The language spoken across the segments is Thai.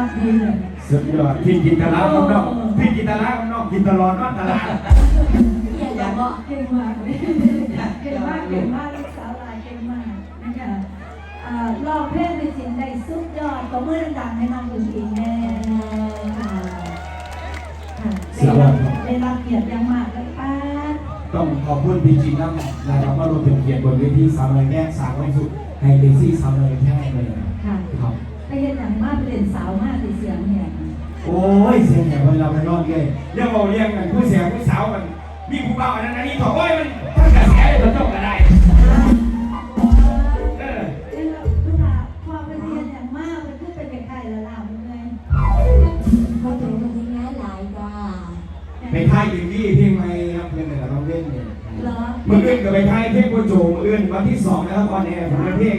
านขึ้นเชียเลยสุดยอดพี่กินตลาดข้างนอกพี่กินตลาดข้างนอกกินตลอดนอกตลาดอยากจะบอกเก่งมากเก่งมากเก่งมากลูกสาวลายเก่งมากนะคะอ่ารอบเพลงเป็นสิ่งใดสุดยอดก็เมื่อดังๆให้น้องดูอีกแน่ค่ะได้รับเกียรติอยังมากเลยป้าต้องขอบคุณพี่จินน้ำนะครับว่ารวมเป็นเกียรติบนเวทีสาวน้อยแม่สาวความสุขให้เลซี่สาวน้อยแม่เลย เลยเรื่องเราเรียงกันผู้เสียผู้สาวมันมีผู้บ่าวอันนั้นอันนี้ถอดโอ้มันทั้งกระแสเลยมันจบกันได้เออเอ้ยแล้วลูกค้าพอไปเรียนอย่างมากมันคือเป็นไข่ละลาวมึงเลยเขาถึงมันทิ้งงานหลายจ้าไปท่ายอินดี้เพลงไหมครับเพลงไหนเราเล่นเนี่ยเหรอมื่อเอื่นกับไปท่ายเพลงโคโจมืออื่นวันที่สองนะครับตอนนี้ผมเป็นเพลง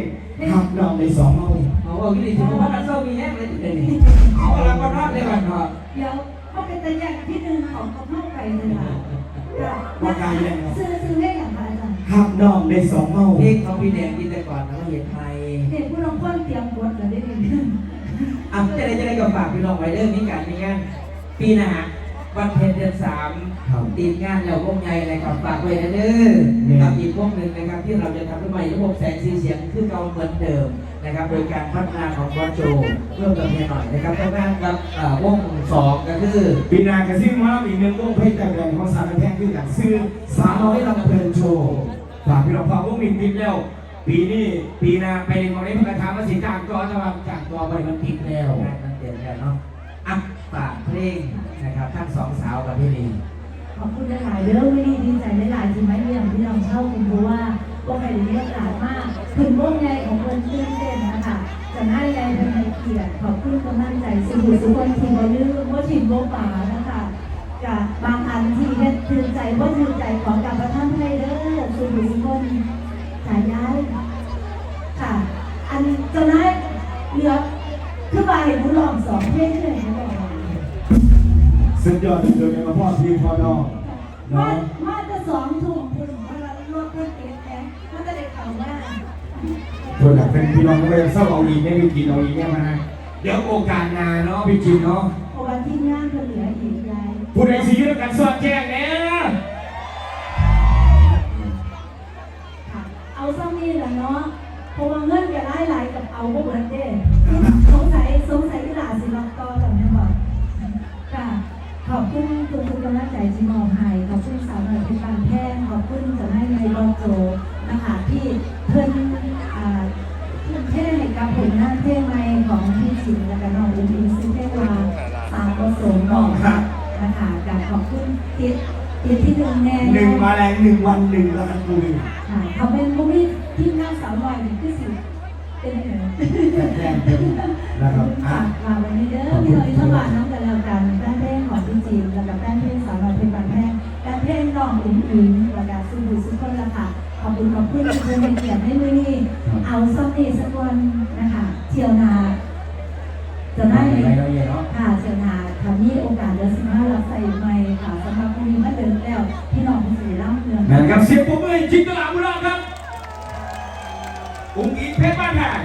ขับดอกในสองเมาเขาบอกที่นี่ถึงว่ามันเศร้ามีแห้งเลยเดี๋ยวนี้เขาลังก็รอดเลยก่อนเนาะเดี๋ยว เขาเป็นตะแยกที่หนึ่งของกระเพาะไก่เลยค่ะซื้อซื้อได้อย่างไรอาจารย์ขับดอกในสองเมาเพลงของพี่แดงกินแต่ก่อนนะเห็นไทยเด็กผู้ลงพ้นเตรียมบทกันได้ดีอะจะได้จะได้กับฝากพี่น้องไว้เรื่องนี้การมีงานปีหน้าวันเพ็ญเดือนสามครับตีมงานแล้ววงใหญ่นะครับฝากไว้นะเด้อกับอีกวงหนึ่งนะครับที่เราจะทำขึ้นใหม่ระบบแสงสีเสียงคือเก่าเหมือนเดิม นะครับโดยการพัฒนาของบอสโจร่วมกับเฮียหน่อยนะครับทำงานกับอ่าวงสองก็คือปีนากระซิ่งว่าอีกหนึ่งวงเพลงแต่งแรงของสารแพงคือกันซื้อสาวน้อยลำเพลินโชว์ฝากพี่น้องฟังวงมินติดแล้ว ปีนี้ปีหนาไปในวันนี้พระธรรมสิจางก็จะวางจากตัวไปมันติดแล้วงานมันเปลี่ยนแล้วเนาะอะฝากเพลงนะครับทั้งสองสาวกับพี่นีขอบคุณหลายๆเรื่องไม่ดีดีใจหลายๆที่ไม่เรียงที่เราเช่าคุณรู้ว่าพวกใครเรียกหลายมาก ถึงวงใหญ่ของคนตื่นเต้นนะคะจะน่าใหญ่เป็นในเกียรติขอบคุณกำลังใจสุขุสุขคนทีมบอลลืมว่าทีมโบป่านะคะกับบางอันที่เฮ็ดถือใจว่าถือใจของกับประท่านไทยเด้อสุขุสุขคนสายย้ายค่ะ อันเจะได้เหลือคือว่าเห็นผู้ลองสองเพลงเลยนะบอกว่าสุดยอดเกินมาพ่อพี่พ่อน้องมาเนาะมาจะสองถุงคุณเวลารถเพื่อนเก็บแอนมันจะได้ข่าวว่าส่ วนเป็นพี่น้องก็เลยเศร้าเอาอีกไม่มีกินเอาอีกเนี่ยมาเดี๋ยวโอกาสหนาเนาะพี่จินเนาะเพราะวันที่งานเพื่อนเหลืออีกยายผู้ใดสิอยืดกันสวัสดแจ้งเนี่ยค่ะเอาซ้ำนี่แหละเนาะเพราะว่าเงินจะได้หลายกับเอาก็เหมือน มน้องค่ะนะคะกับขอบคุณติดติดที่หนึ่งแน่หนึ่งมาแรงหนึ่งวันหนึ่งละกันคุยค่ะเขาเป็นมุมีที่หน้าสาวน้อยนี่คือสิเป็นยังไงแจ้งเต็มนะครับอะมาวันนี้เด้อพี่น้อยทั้งบ้านน้องกันแล้วกันแฟนเพลงของพี่จีนแล้วก็แฟนเพลงสาวน้อยเป็นบางแพงแฟนเพลงน้องอุ้งอิ๋งแล้วก็สู้บุสุขคนละค่ะขอบคุณขอบคุณที่เพื่อนเป็นเกียรติให้มือนี้เอาซัมเดย์สักวันนะคะเที่ยวนา โอกาสเดือนสิบห้ารับใส่ใหม่ค่ะสำหรับคนนี้มาเดินแล้วพี่น้องสีร่ำเมืองนั่นครับเสียงผมเลยจินตลาบุราครับอุ้งอิงเพชรบ้านแพง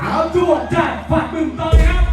เอาจวดจัดฟาดบึ้มต่อย